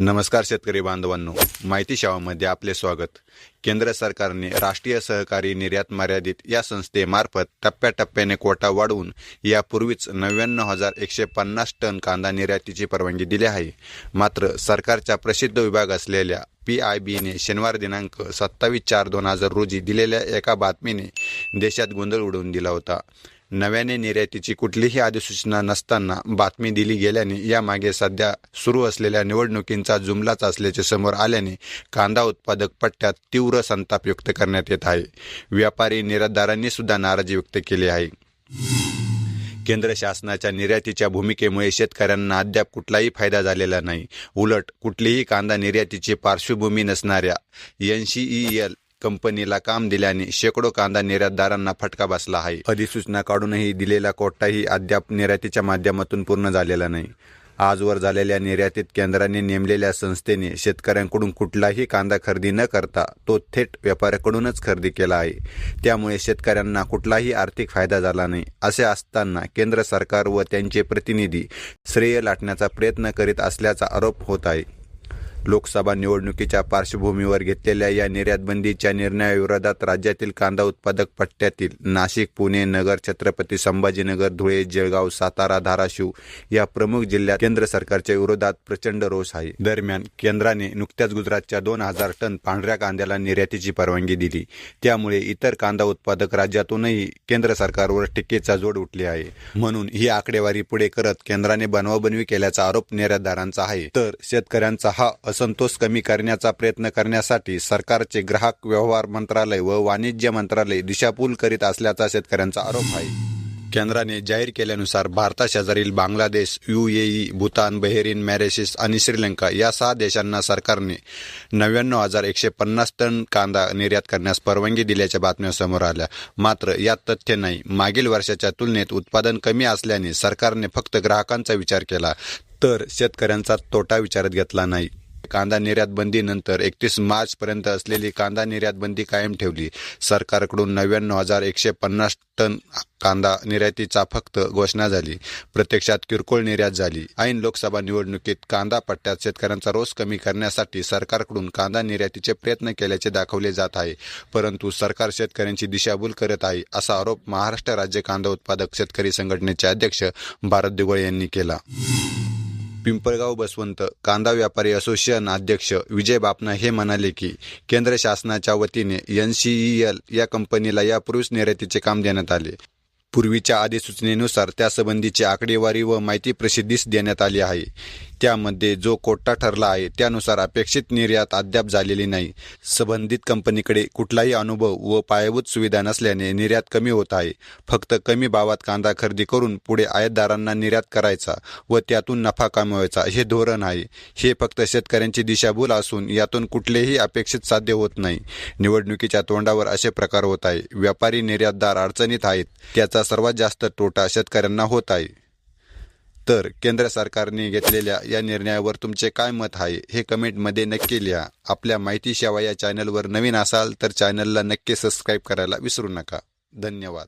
नमस्कार शेतकरी बांधवांनो. माहिती शावामध्ये आपले स्वागत. केंद्र सरकारने राष्ट्रीय सहकारी निर्यात मर्यादित या संस्थेमार्फत टप्प्याटप्प्याने कोटा वाढवून यापूर्वीच नव्याण्णव हजार एकशे पन्नास टन कांदा निर्यातीची परवानगी दिली आहे. मात्र सरकारच्या प्रसिद्ध विभाग असलेल्या पी आय बीने शनिवार दिनांक सत्तावीस चार दोन हजार रोजी दिलेल्या एका बातमीने देशात गोंधळ उडवून दिला होता. नव्याने निर्यातीची कुठलीही अधिसूचना नसताना बातमी दिली गेल्याने यामागे सध्या सुरू असलेल्या निवडणुकींचा जुमलाच असल्याचे समोर आल्याने कांदा उत्पादक पट्ट्यात तीव्र संताप व्यक्त करण्यात येत आहे. व्यापारी निर्यातदारांनी सुद्धा नाराजी व्यक्त केली आहे. केंद्र शासनाच्या निर्यातीच्या भूमिकेमुळे शेतकऱ्यांना अद्याप कुठलाही फायदा झालेला नाही. उलट कुठलीही कांदा निर्यातीची पार्श्वभूमी नसणाऱ्या एन सी ई एल कंपनीला काम दिल्याने शेकडो कांदा निर्यातदारांना फटका बसला आहे. अधिसूचना काढूनही दिलेला कोटाही अद्याप निर्यातीच्या माध्यमातून पूर्ण झालेला नाही. आजवर झालेल्या निर्यातीत केंद्राने नेमलेल्या संस्थेने शेतकऱ्यांकडून कुठलाही कांदा खरेदी न करता तो थेट व्यापाऱ्याकडूनच खरेदी केला आहे. त्यामुळे शेतकऱ्यांना कुठलाही आर्थिक फायदा झाला नाही असे असताना केंद्र सरकार व त्यांचे प्रतिनिधी श्रेय लाटण्याचा प्रयत्न करीत असल्याचा आरोप होत आहे. लोकसभा निवडणुकीच्या पार्श्वभूमीवर घेतलेल्या या निर्यातबंदीच्या निर्णयाविरोधात राज्यातील कांदा उत्पादक पट्ट्यातील नाशिक पुणे नगर छत्रपती संभाजीनगर धुळे जळगाव सातारा धाराशिव या प्रमुख जिल्ह्यात केंद्र सरकारच्या विरोधात प्रचंड रोष आहे. दरम्यान केंद्राने नुकत्याच गुजरातच्या दोन हजार टन पांढऱ्या कांद्याला निर्यातीची परवानगी दिली. त्यामुळे इतर कांदा उत्पादक राज्यातूनही केंद्र सरकारवर टीकेचा जोड उठली आहे. म्हणून ही आकडेवारी पुढे करत केंद्राने बनवाबनवी केल्याचा आरोप निर्यातदारांचा आहे. तर शेतकऱ्यांचा हा असंतोष कमी करण्याचा प्रयत्न करण्यासाठी सरकारचे ग्राहक व्यवहार मंत्रालय व वाणिज्य मंत्रालय दिशाभूल करीत असल्याचा शेतकऱ्यांचा आरोप आहे. केंद्राने जाहीर केल्यानुसार भारताशेजारील Bangladesh UAE Bhutan Bahrain Mauritius आणि श्रीलंका या सहा देशांना सरकारने नव्याण्णव हजार एकशे पन्नास टन कांदा निर्यात करण्यास परवानगी दिल्याच्या बातम्या समोर आल्या. मात्र यात तथ्य नाही. मागील वर्षाच्या तुलनेत उत्पादन कमी असल्याने सरकारने फक्त ग्राहकांचा विचार केला तर शेतकऱ्यांचा तोटा विचारात घेतला नाही. कांदा निर्यात बंदीनंतर एकतीस मार्च पर्यंत असलेली कांदा निर्यात बंदी कायम ठेवली. सरकारकडून नव्याण्णव हजार एकशे पन्नास टन कांदा निर्यातीचा फक्त घोषणा झाली. प्रत्यक्षात किरकोळ निर्यात झाली. ऐन लोकसभा निवडणुकीत कांदा पट्ट्यात शेतकऱ्यांचा रोष कमी करण्यासाठी सरकारकडून कांदा निर्यातीचे प्रयत्न केल्याचे दाखवले जात आहे. परंतु सरकार शेतकऱ्यांची दिशाभूल करत आहे असा आरोप महाराष्ट्र राज्य कांदा उत्पादक शेतकरी संघटनेचे अध्यक्ष भारत दिगोळे यांनी केला. पिंपळगाव बसवंत कांदा व्यापारी असोसिएशन अध्यक्ष विजय बापना हे म्हणाले की केंद्र शासनाच्या वतीने एन सी ई एल या कंपनीला यापूर्वीच निर्यातीचे काम देण्यात आले. पूर्वीच्या अधिसूचनेनुसार त्यासंबंधीची आकडेवारी व माहिती प्रसिद्धीस देण्यात आली आहे. त्यामध्ये जो कोटा ठरला आहे त्यानुसार अपेक्षित निर्यात अद्याप झालेली नाही. संबंधित कंपनीकडे कुठलाही अनुभव व पायाभूत सुविधा नसल्याने निर्यात कमी होत आहे. फक्त कमी भावात कांदा खरेदी करून पुढे आयातदारांना निर्यात करायचा व त्यातून नफा कमवायचा हे धोरण आहे. हे फक्त शेतकऱ्यांची दिशाभूल असून यातून कुठलेही अपेक्षित साध्य होत नाही. निवडणुकीच्या तोंडावर असे प्रकार होत आहे. व्यापारी निर्यातदार अडचणीत आहेत. त्याचा सर्वात जास्त तोटा शेतकऱ्यांना होत आहे. तर केंद्र सरकारने घेतलेल्या या निर्णयावर तुमचे काय मत आहे हे कमेंटमध्ये नक्की लिहा. आपल्या माहिती सेवा या चॅनलवर नवीन असाल तर चॅनलला नक्की सबस्क्राईब करायला विसरू नका. धन्यवाद.